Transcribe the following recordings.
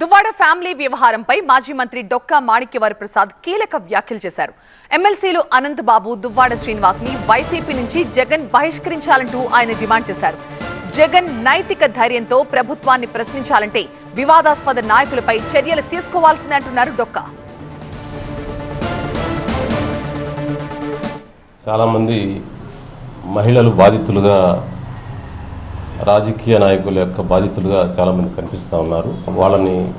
Duvvada family వ్యవహారంపై మాజీ మంత్రి డొక్కా మాణిక్యవారి ప్రసాద్ కీలక వ్యాఖ్యలు చేశారు. ఎమ్మెల్సీలు అనంత్ బాబు దువ్వాడ శ్రీనివాస్ని వైసీపీ నుంచి జగన్ బహిష్కరించాలంటూ ఆయన డిమాండ్ చేశారు. జగన్ నైతిక ధైర్యంతో ప్రభుత్వాన్ని ప్రశ్నించాలంటే వివాదాస్పద నాయకులపై చర్యలు తీసుకోవాల్సిందే అంటున్నారు డొక్కా. చాలామంది మహిళలు బాధితులుగా రాజకీయ నాయకుల యొక్క బాధితులుగా చాలామంది కనిపిస్తూ ఉన్నారు. వాళ్ళని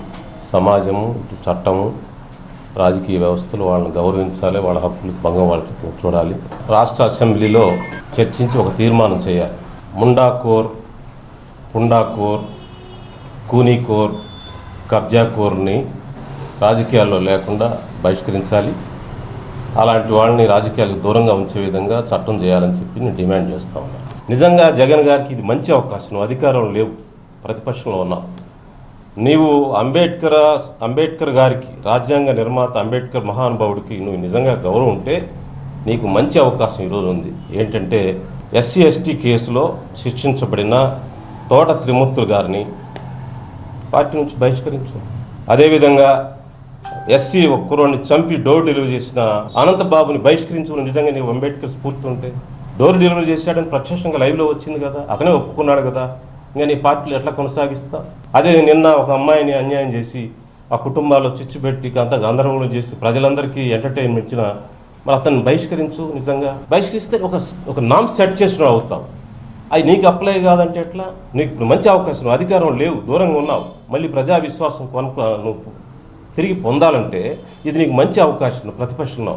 సమాజము చట్టము రాజకీయ వ్యవస్థలు వాళ్ళని గౌరవించాలి వాళ్ళ హక్కులు భంగం వాళ్ళకి చూడాలి. రాష్ట్ర అసెంబ్లీలో చర్చించి ఒక తీర్మానం చేయాలి. ముండాకోర్ పుండాకోర్ కూనీకోర్ కబ్జాకోర్ని రాజకీయాల్లో లేకుండా బహిష్కరించాలి. అలాంటి వాళ్ళని రాజకీయాలకు దూరంగా ఉంచే విధంగా చట్టం చేయాలని చెప్పి నేను డిమాండ్ చేస్తా ఉన్నాను. నిజంగా జగన్ గారికి ఇది మంచి అవకాశం. నువ్వు అధికారంలో లేవు. ప్రతిపక్షంలో ఉన్నావు. నీవు అంబేద్కర్ అంబేద్కర్ గారికి రాజ్యాంగ నిర్మాత అంబేద్కర్ మహానుభావుడికి నువ్వు నిజంగా గౌరవం ఉంటే నీకు మంచి అవకాశం ఈరోజు ఉంది. ఏంటంటే ఎస్సీ ఎస్టీ కేసులో శిక్షించబడిన తోట త్రిమూర్తులు గారిని పార్టీ నుంచి బహిష్కరించు అదేవిధంగా ఎస్సీ ఒక్కరోని చంపి డోర్ డెలివరీ చేసిన అనంతబాబుని బహిష్కరించు నిజంగా నీకు అంబేద్కర్ స్ఫూర్తి ఉంటే డోర్ డెలివరీ చేశాడని ప్రత్యక్షంగా లైవ్లో వచ్చింది కదా అతనే ఒప్పుకున్నాడు కదా ఇంకా నీ పార్టీలు ఎట్లా కొనసాగిస్తా అదే నిన్న ఒక అమ్మాయిని అన్యాయం చేసి ఆ కుటుంబాల్లో చిచ్చు పెట్టి అంత గందరగోళం చేసి ప్రజలందరికీ ఎంటర్టైన్మెంట్ ఇచ్చిన మరి అతన్ని బహిష్కరించు నిజంగా? బహిష్కరిస్తే ఒక ఒక నామ్ సెట్ చేసిన అవుతావు. అది నీకు అప్లై కాదంటే ఎట్లా? నీకు ఇప్పుడు మంచి అవకాశం అధికారం లేవు దూరంగా ఉన్నావు మళ్ళీ ప్రజా విశ్వాసం కొనుక్కో నువ్వు తిరిగి పొందాలంటే ఇది నీకు మంచి అవకాశం ప్రతిపక్షంలో